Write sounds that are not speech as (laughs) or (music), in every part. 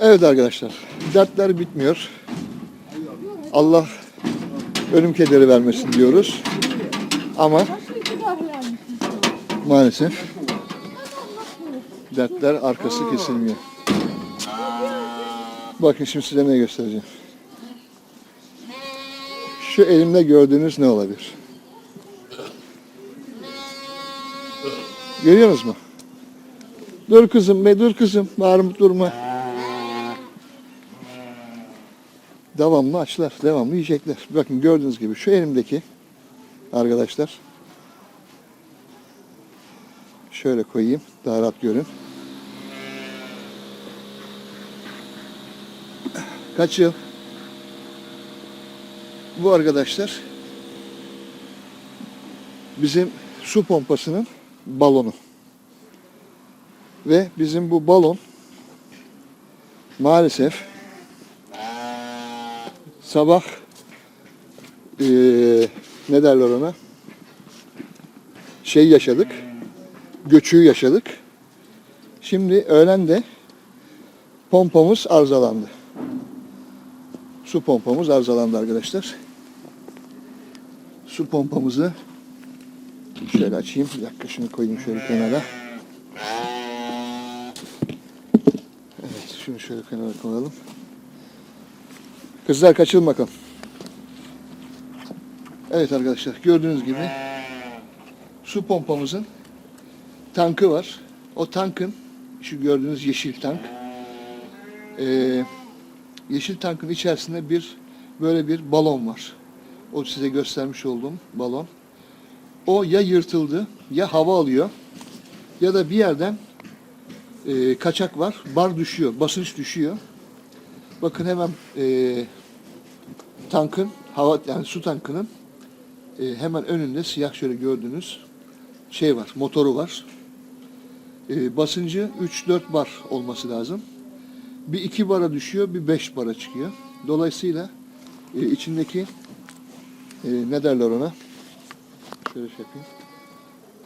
Evet arkadaşlar, dertler bitmiyor. Allah ölüm kederi vermesin diyoruz. Ama maalesef dertler arkası kesilmiyor. Bakın şimdi size ne göstereceğim. Şu elimde gördüğünüz ne olabilir? Görüyorsunuz mu? Dur kızım be dur kızım. Bağırıp durma. Devamlı açlar. Devamlı yiyecekler. Bakın gördüğünüz gibi şu elimdeki arkadaşlar. Şöyle koyayım. Daha rahat görün. Kaç yıl? Bu arkadaşlar bizim su pompasının balonu. Ve bizim bu balon maalesef sabah eee ne derler ona şey yaşadık göçüğü yaşadık. Şimdi öğlen de pompamız arızalandı. Su pompamız arızalandı arkadaşlar. Su pompamızı şöyle açayım. Bir dakika şunu koyayım şöyle kenara. Evet şunu şöyle kenara koyalım. Kızlar kaçın bakalım. Evet arkadaşlar gördüğünüz gibi su pompamızın tankı var. O tankın şu gördüğünüz yeşil tank. Ee, yeşil tankın içerisinde bir böyle bir balon var. O size göstermiş olduğum balon. O ya yırtıldı ya hava alıyor ya da bir yerden e, kaçak var. Bar düşüyor, basınç düşüyor. Bakın hemen e, tankın hava yani su tankının e, hemen önünde siyah şöyle gördüğünüz şey var, motoru var. E, basıncı 3-4 bar olması lazım. Bir 2 bara düşüyor, bir 5 bara çıkıyor. Dolayısıyla e, içindeki e, ne derler ona? Şöyle şey yapayım.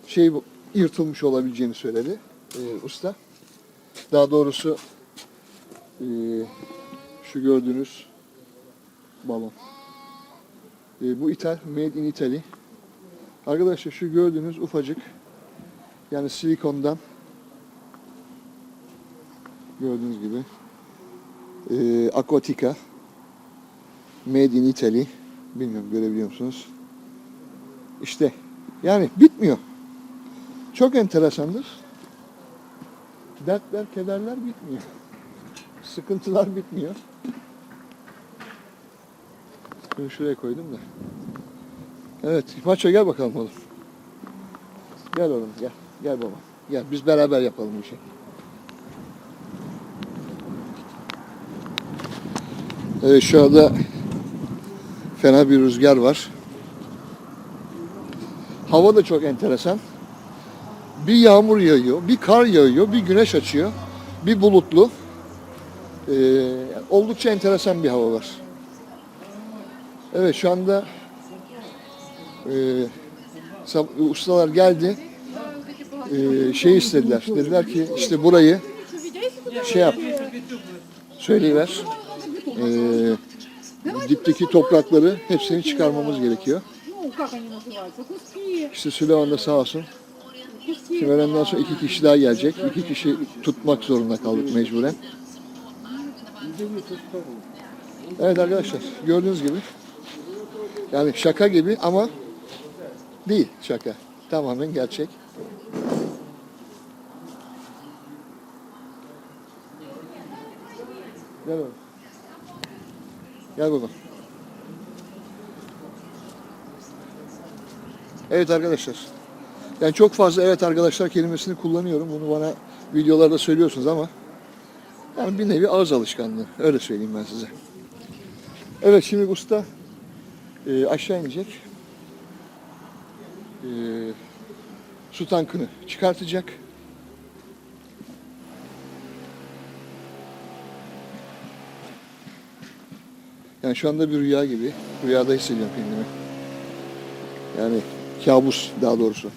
Şey yırtılmış olabileceğini söyledi e, usta. Daha doğrusu e, şu gördüğünüz balon. E, bu ithal, made in Italy. Arkadaşlar şu gördüğünüz ufacık yani silikondan gördüğünüz gibi e, Aquatica made in Italy bilmiyorum görebiliyor musunuz? İşte yani bitmiyor. Çok enteresandır. Dertler, kederler bitmiyor. Sıkıntılar bitmiyor. Bunu şuraya koydum da. Evet, maço gel bakalım oğlum. Gel oğlum, gel. Gel baba. Gel, biz beraber yapalım bu işi. Evet, şu anda fena bir rüzgar var. Hava da çok enteresan. Bir yağmur yağıyor, bir kar yağıyor, bir güneş açıyor, bir bulutlu. Ee, oldukça enteresan bir hava var. Evet şu anda e, ustalar geldi. E, şey istediler. Dediler ki işte burayı şey yap. Söyleyiver. E, dipteki toprakları hepsini çıkarmamız gerekiyor. İşte Süleyman da sağ olsun. Şimdi öğlenden sonra iki kişi daha gelecek. İki kişi tutmak zorunda kaldık mecburen. Evet arkadaşlar gördüğünüz gibi yani şaka gibi ama değil şaka. Tamamen gerçek. Gel oğlum. Gel baba. Evet arkadaşlar. Yani çok fazla evet arkadaşlar kelimesini kullanıyorum. Bunu bana videolarda söylüyorsunuz ama yani bir nevi ağız alışkanlığı. Öyle söyleyeyim ben size. Evet şimdi usta e, aşağı inecek. E, su tankını çıkartacak. Yani şu anda bir rüya gibi. Rüyada hissediyorum kendimi. Yani kabus daha doğrusu.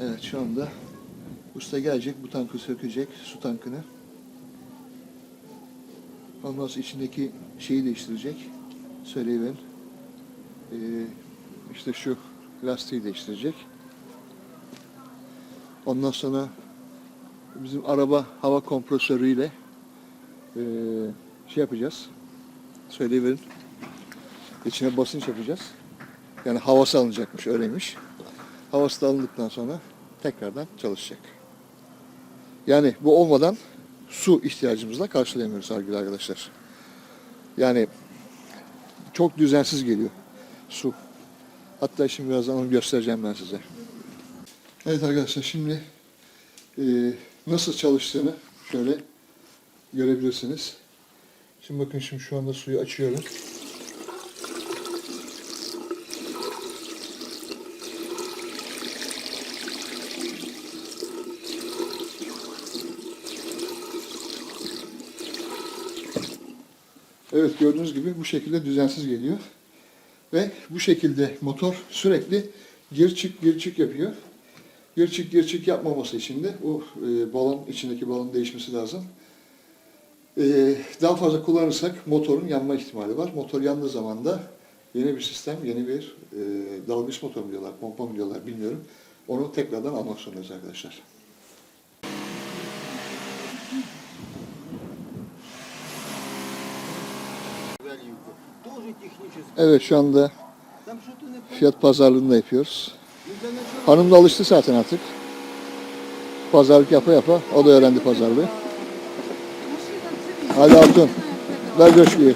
Evet şu anda Usta gelecek bu tankı sökecek su tankını. Ondan sonra içindeki şeyi değiştirecek. Söyleyiverin. Ee, işte şu lastiği değiştirecek. Ondan sonra bizim araba hava kompresörüyle ee, şey yapacağız. Söyleyiverin. İçine basınç yapacağız. Yani havası alınacakmış öyleymiş. Havası da alındıktan sonra tekrardan çalışacak. Yani bu olmadan su ihtiyacımızı da karşılayamıyoruz sevgili arkadaşlar. Yani çok düzensiz geliyor su. Hatta şimdi birazdan onu göstereceğim ben size. Evet arkadaşlar şimdi e, nasıl çalıştığını şöyle görebilirsiniz. Şimdi bakın şimdi şu anda suyu açıyorum. Evet gördüğünüz gibi bu şekilde düzensiz geliyor. Ve bu şekilde motor sürekli gir çık gir çık yapıyor. Gir çık gir çık yapmaması için de o e, balon içindeki balon değişmesi lazım. E, daha fazla kullanırsak motorun yanma ihtimali var. Motor yandığı zaman da yeni bir sistem, yeni bir e, dalgıç motor mu diyorlar, pompa mı diyorlar bilmiyorum. Onu tekrardan almak zorundayız arkadaşlar. Evet şu anda fiyat pazarlığını da yapıyoruz. Hanım da alıştı zaten artık. Pazarlık yapa yapa o da öğrendi pazarlığı. Hadi Altun ver coşkuyu.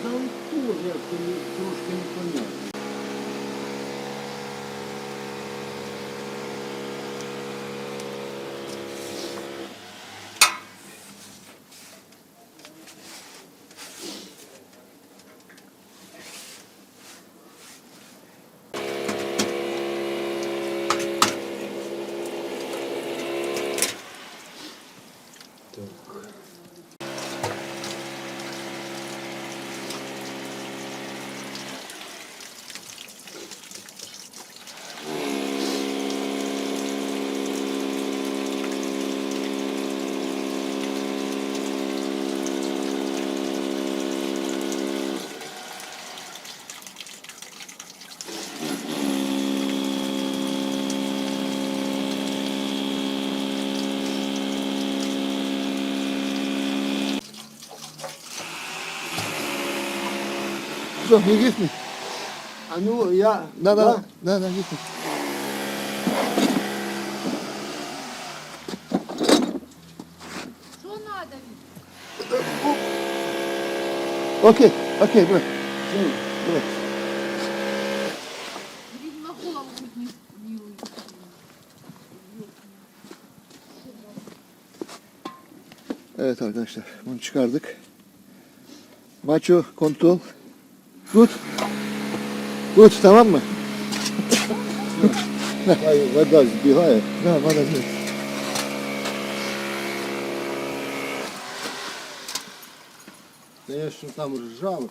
Yok iyi gitme. Hani anu ya. Da da da da, da gitme. Okey, okey bırak. Şimdi bırak. Evet arkadaşlar bunu çıkardık. Macho kontrol Tut. Tut tamam mı? Hayır, bagaj bir hayır. Ne bagaj yok. Ne yaşın tam rıca mı?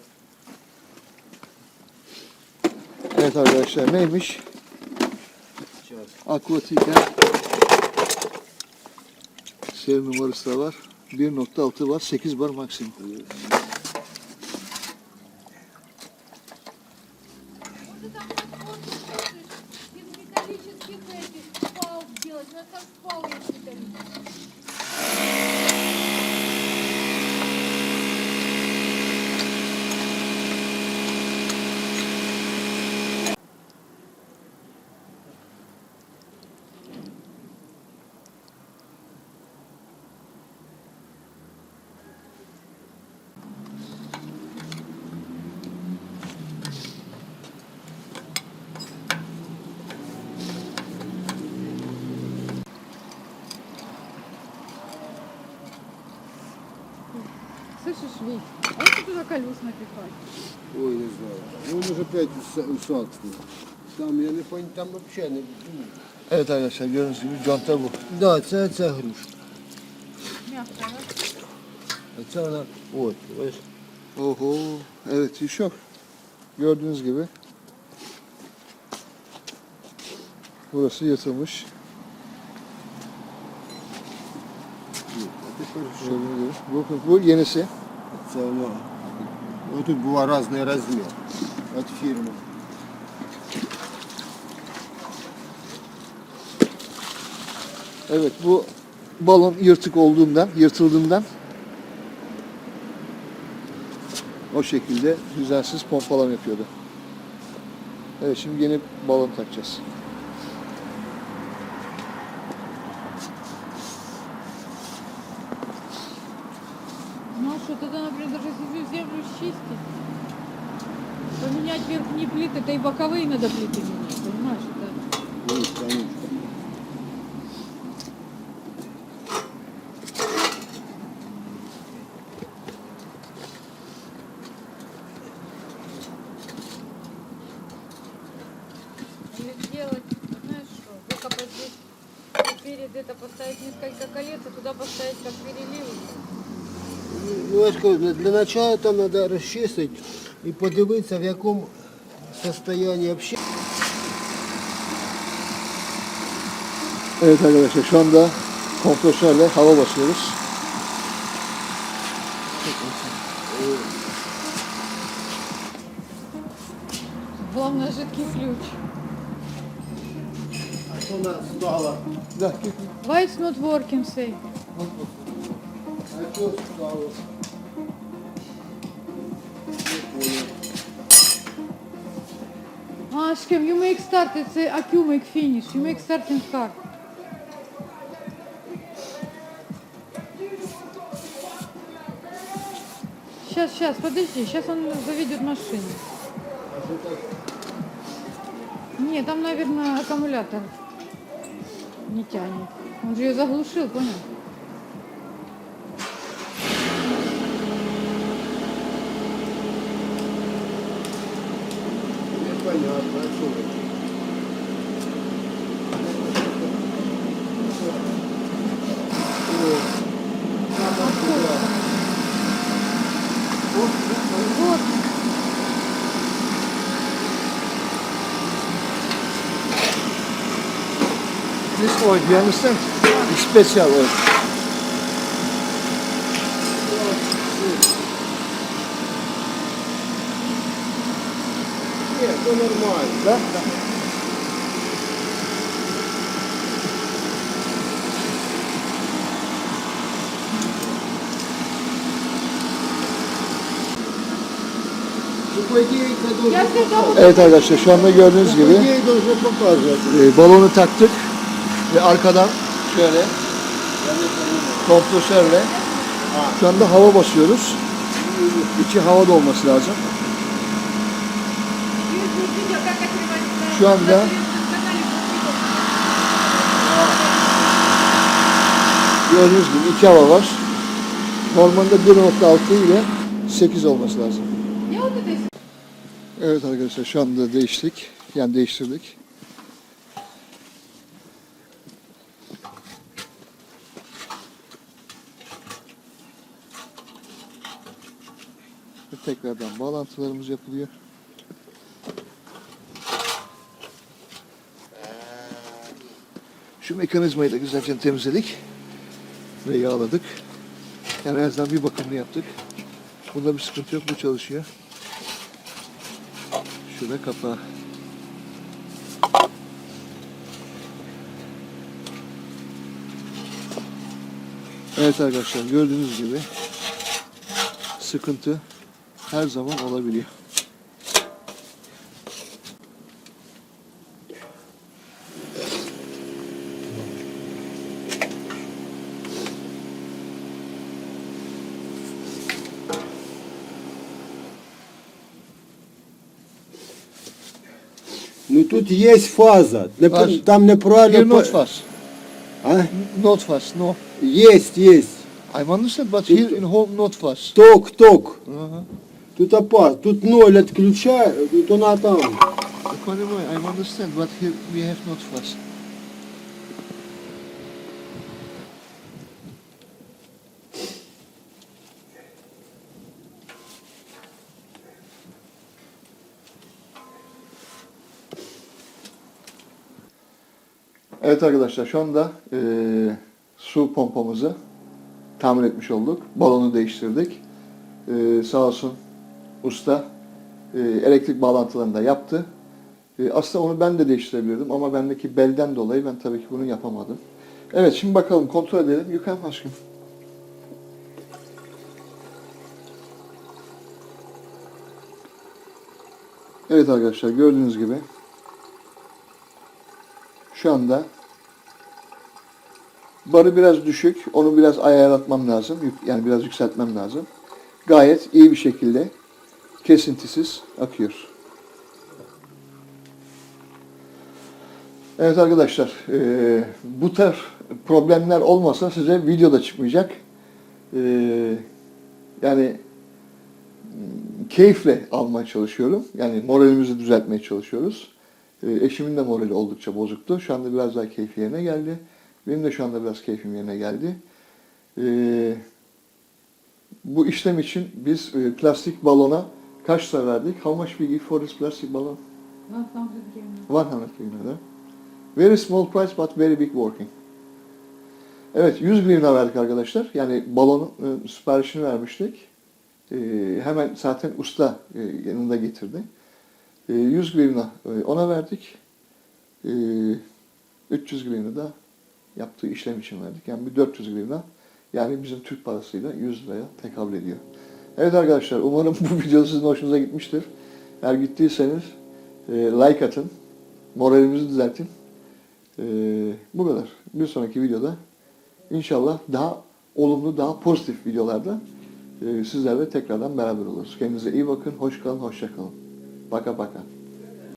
Evet arkadaşlar neymiş? Aquatica seri numarası var. 1.6 var, 8 bar maksimum. Это торговлю. Слышишь, Вить, а если туда колес напихать? Ой, не знаю. Ну, он уже опять усадский. Там, я не понял, там вообще не... Arkadaşlar gördüğünüz gibi conta bu. Да, це, це грушка. Мягко, да? А це вона... От, бачиш? Oho. Evet iş yok. Gördüğünüz gibi. Burası yırtılmış. Bu, bu yenisi. Це воно. Ну, тут був різний розмір. Від фірми. Evet bu balon yırtık olduğundan, yırtıldığından o şekilde düzensiz pompalama yapıyordu. Evet şimdi yeni balon takacağız. Что, тогда, например, даже если землю счистить, поменять верхние плиты, то и боковые надо плиты менять, понимаешь? Это... Ну, конечно. начала там треба розчистити і подивитися, в якому стані взагалі. Evet arkadaşlar şu anda kompresörle hava basıyoruz. Главное жидкий ключ. Вона стала. Да, Why it's not working, say? А що him, you make start, it's a AQ make finish, you make start and start. Сейчас, сейчас, подожди, сейчас он заведет машину. Не, там, наверное, аккумулятор не тянет. Он же ее заглушил, понял? This oil, you understand? It's special oil. Evet arkadaşlar şu anda gördüğünüz gibi e, balonu taktık ve arkadan şöyle kompresörle şu anda hava basıyoruz. İçi hava dolması lazım. Şu anda gördüğünüz gibi iki hava var. Normalde 1.6 ile 8 olması lazım. Ne oldu desin? Evet arkadaşlar şu anda değiştik. Yani değiştirdik. Ve tekrardan bağlantılarımız yapılıyor. Şu mekanizmayı da güzelce temizledik ve yağladık. Yani en azından bir bakımını yaptık. Bunda bir sıkıntı yok, bu çalışıyor. Şurada kapağı. Evet arkadaşlar gördüğünüz gibi sıkıntı her zaman olabiliyor. Ну тут є фаза. Не, Аж. там неправильно. Here not по- fast. А? Not fast, no. Є, є. I understand but here in home not fast. Ток, ток. Ага. Тут опас. Тут ноль відключає, тут вона там. I понимаю, I understand but here we have not fast. Evet arkadaşlar şu anda eee, su pompamızı tamir etmiş olduk. Balonu değiştirdik. Ee, sağ olsun usta e, elektrik bağlantılarını da yaptı. E, aslında onu ben de değiştirebilirdim ama bendeki belden dolayı ben tabii ki bunu yapamadım. Evet şimdi bakalım kontrol edelim. Yukarı aşkım. Evet arkadaşlar gördüğünüz gibi şu anda barı biraz düşük. Onu biraz ayarlatmam lazım. Yani biraz yükseltmem lazım. Gayet iyi bir şekilde kesintisiz akıyor. Evet arkadaşlar, eee, bu tür problemler olmasa size video da çıkmayacak. Eee, yani mm, keyifle almaya çalışıyorum. Yani moralimizi düzeltmeye çalışıyoruz. Eee, eşimin de morali oldukça bozuktu. Şu anda biraz daha keyfi yerine geldi. Benim de şu anda biraz keyfim yerine geldi. Ee, bu işlem için biz e, plastik balona kaç lira verdik? How much we give for this plastic balloon? 100 grivna. Very small price but very big working. Evet 100 grivna verdik arkadaşlar. Yani balonun e, siparişini vermiştik. E, hemen zaten usta e, yanında getirdi. E, 100 grivna e, ona verdik. E, 300 grivna da yaptığı işlem için verdik. Yani bir 400 grivna yani bizim Türk parasıyla 100 liraya tekabül ediyor. Evet arkadaşlar umarım bu (laughs) video sizin hoşunuza gitmiştir. Eğer gittiyseniz e, like atın. Moralimizi düzeltin. E, bu kadar. Bir sonraki videoda inşallah daha olumlu, daha pozitif videolarda e, sizlerle tekrardan beraber oluruz. Kendinize iyi bakın. Hoş kalın, hoşça kalın. Baka baka.